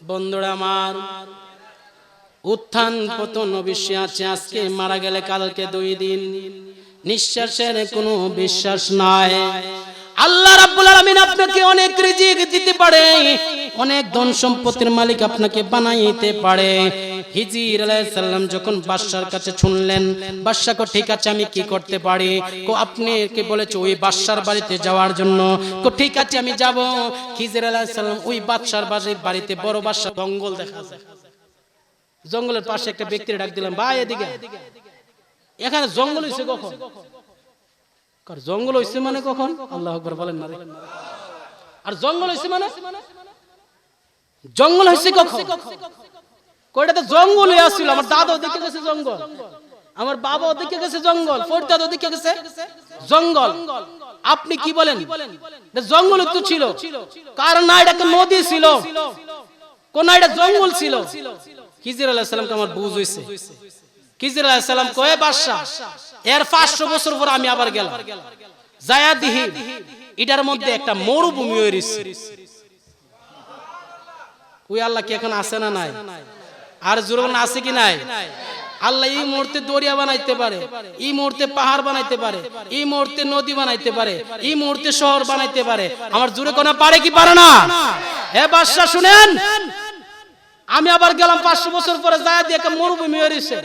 বন্ধুরা আমার, উত্থান পতন অবশ্যই আছে, আজকে মারা গেলে কালকে দুই দিন। নিঃশ্বাসের কোনো বিশ্বাস নাই। আল্লাহ রাব্বুল আলামিন আপনাকে অনেক রিজিক দিতে পারে। অনেক ধন সম্পত্তির মালিক আপনাকে বানাইতে পারে। হিজির আলাইহিস সালাম যখন বাদশার কাছে শুনলেন, বাদশা কো, ঠিক আছে, আমি কি করতে পারি? কো, আপনি কি বলেছে, ওই বাদশার বাড়িতে যাওয়ার জন্য। কো, ঠিক আছে, আমি যাব। হিজির আলাইহিস ওই বাদশার বাড়ির বাড়িতে বড় বাদশা জঙ্গল দেখা জঙ্গলের পাশে একটা ব্যক্তির ডাক দিলাম, ভাই, এদিকে এখানে জঙ্গল হইছে কখন? জঙ্গল হইছে মানে কখন? আল্লাহ আকবার বলেন না আর জঙ্গল হইছে মানে? জঙ্গল হইছে কখন? কয়টা তো জঙ্গল আসছিল আমার দাদা দেখে গেছে জঙ্গল। আমার বাবা দেখে গেছে জঙ্গল। ফোরদাদা দেখে গেছে? জঙ্গল। আপনি কি বলেন? জঙ্গল তো ছিল। কারণ না এটা একটা নদী ছিল? কোন এটা জঙ্গল ছিল? খিজির আলাইহিস সালামকে আমার বুঝ হইছে। খিজির আলাইহিস সালাম কয়ে, বাদশা, এর 500 বছর পর আমি আবার গেলাম। যায়া দিহি, এটার মধ্যে একটা মরুভূমি হইছে ওই আল্লাহ কি এখন আছে না নাই? আর জোরন আছে কি নাই? আল্লাহ এই মুহূর্তে দরিয়া বানাইতে পারে, এই মুহূর্তে পাহাড় বানাইতে পারে, এই মুহূর্তে নদী বানাইতে পারে, এই মুহূর্তে শহর বানাইতে পারে। আমার জোরে কোনা পারে কি পারে না? হে বাদশা শুনেন। আমি আবার গেলাম পাঁচশো বছর পরে যায় দিয়ে একটা মরুভূমি হয়েছে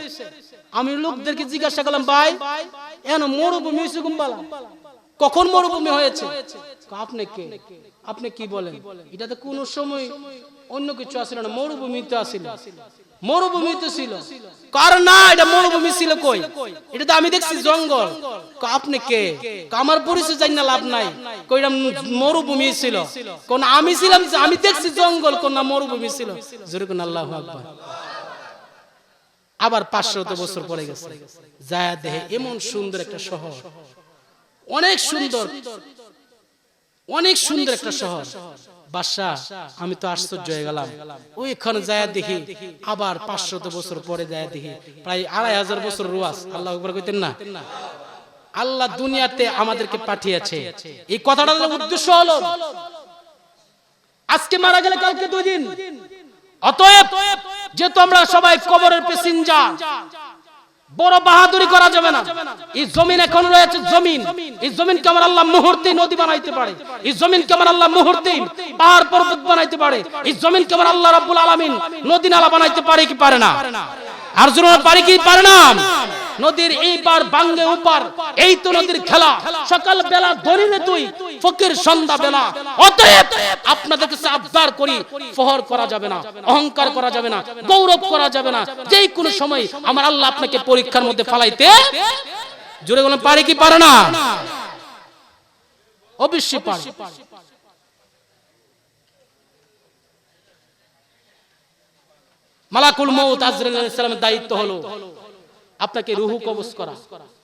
আমি লোকদেরকে জিজ্ঞাসা করলাম, ভাই এন মরুভূমি কুম্বালা কখন মরুভূমি হয়েছে? আপনি কে? আপনি কি বলেন? এটা তো কোন সময় অন্য কিছু আসলে না মরুভূমি তো আসিল মরুভূমি তো ছিল। কারণ না, এটা মরুভূমি ছিল কই? এটা তো আমি দেখছি জঙ্গল। আপনি কে? আমার পরিচয় জানি না, লাভ নাই। কইরা মরুভূমি ছিল। কোন আমি ছিলাম, আমি দেখছি জঙ্গল, কোন না মরুভূমি ছিল। জোরে কোন আল্লাহু আকবার। আবার পাঁচশত বছর পরে গেছে। জায়া দেহে এমন সুন্দর একটা শহর। অনেক সুন্দর। অনেক সুন্দর একটা শহর। বাদশা আমি তো আশ্চর্য হয়ে গেলাম। ওইখানে যায় দেখি আবার পাঁচশত বছর পরে যায় দেখি। প্রায় আড়াই হাজার বছর রুয়াস আল্লাহ একবার কইতেন না। আল্লাহ দুনিয়াতে আমাদেরকে পাঠিয়েছে। এই কথাটার উদ্দেশ্য হলো আজকে মারা গেলে কালকে দুই দিন। অতএব যেহেতু আমরা সবাই কবরের পেসেঞ্জার বড় বাহাদুরি করা যাবে না। এই জমিন এখন রয়েছে জমিন। এই জমিন আমার আল্লাহ মুহূর্তে নদী বানাইতে পারে। এই জমিন আমার আল্লাহ মুহূর্তে পাহাড় পর্বত বানাইতে পারে। এই জমিন আমার আল্লাহ রাব্বুল আলামিন নদী নালা বানাইতে পারে কি পারে না? আর জোর পারে কি পারে না? নদীর এই পার বাঙ্গে উপার, এই তো নদীর খেলা। সকাল বেলা ধরিনে তুই, ফকির সন্ধ্যা বেলা অতএব আপনাদের কাছে আবদার করি, ফহর করা যাবে না, অহংকার করা যাবে না, গৌরব করা যাবে না। যেই কোনো সময় আমার আল্লাহ আপনাকে পরীক্ষার মধ্যে ফালাইতে, জোরে বলেন, পারে কি পারে না? অবশ্যই পারে। মালাকুল মৌত আজরাইল আলাইহিস সালামের দায়িত্ব হলো আপনাকে রুহু কবজ করা।